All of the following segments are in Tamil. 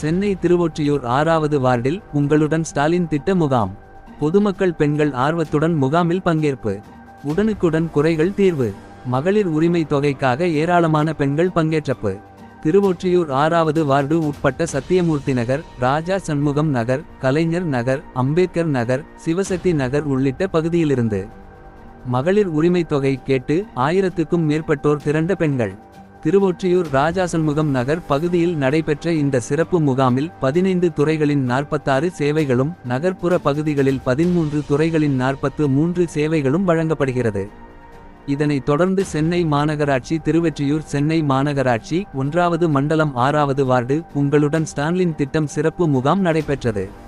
சென்னை திருவொற்றியூர் ஆறாவது வார்டில் உங்களுடன் ஸ்டாலின் திட்ட முகாம். பொதுமக்கள் பெண்கள் ஆர்வத்துடன் முகாமில் பங்கேற்பு. உடனுக்குடன் குறைகள் தீர்வு. மகளிர் உரிமை தொகைக்காக ஏராளமான பெண்கள் பங்கேற்றப்பு. திருவொற்றியூர் ஆறாவது வார்டு உட்பட்ட சத்தியமூர்த்தி நகர் ராஜா சண்முகம் நகர் கலைஞர் நகர் அம்பேத்கர் நகர் சிவசக்தி நகர் உள்ளிட்ட பகுதியிலிருந்து. மகளிர் உரிமை தொகை கேட்டு ஆயிரத்துக்கும் மேற்பட்டோர் திரண்ட பெண்கள். திருவொற்றியூர் ராஜாசண்முகம் நகர் பகுதியில் நடைபெற்ற இந்த சிறப்பு முகாமில் பதினைந்து துறைகளின் நாற்பத்தாறு சேவைகளும் நகர்ப்புற பகுதிகளில் பதிமூன்று துறைகளின் நாற்பத்து மூன்று சேவைகளும் வழங்கப்படுகிறது. இதனைத் தொடர்ந்து சென்னை மாநகராட்சி திருவெற்றியூர் சென்னை மாநகராட்சி ஒன்றாவது மண்டலம் ஆறாவது வார்டு உங்களுடன் ஸ்டான்லின் திட்டம் சிறப்பு முகாம் நடைபெற்றது.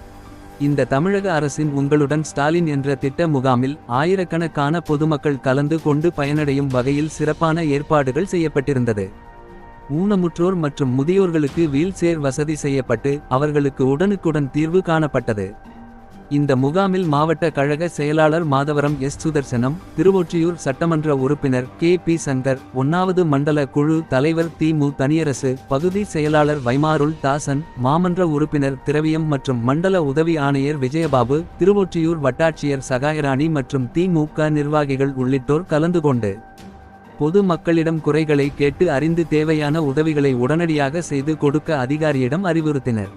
இந்த தமிழக அரசின் உங்களுடன் ஸ்டாலின் என்ற திட்ட முகாமில் ஆயிரக்கணக்கான பொதுமக்கள் கலந்து கொண்டு பயனடையும் வகையில் சிறப்பான ஏற்பாடுகள் செய்யப்பட்டிருந்தது. ஊனமுற்றோர் மற்றும் முதியோர்களுக்கு வீல் சேர் வசதி செய்யப்பட்டு அவர்களுக்கு உடனுக்குடன் தீர்வு காணப்பட்டது. இந்த முகாமில் மாவட்ட கழக செயலாளர் மாதவரம் எஸ். சுதர்சனம் திருவொற்றியூர் சட்டமன்ற உறுப்பினர் கே. பி. சங்கர் ஒன்னாவது மண்டல குழு தலைவர் தி. மு. தனியரசு பகுதி செயலாளர் வைமாருள் தாசன் மாமன்ற உறுப்பினர் திரவியம் மற்றும் மண்டல உதவி ஆணையர் விஜயபாபு திருவொற்றியூர் வட்டாட்சியர் சகாயராணி மற்றும் திமுக நிர்வாகிகள் உள்ளிட்டோர் கலந்து கொண்டு பொது மக்களிடம் குறைகளை கேட்டு அறிந்து தேவையான உதவிகளை உடனடியாக செய்து கொடுக்க அதிகாரியிடம் அறிவுறுத்தினர்.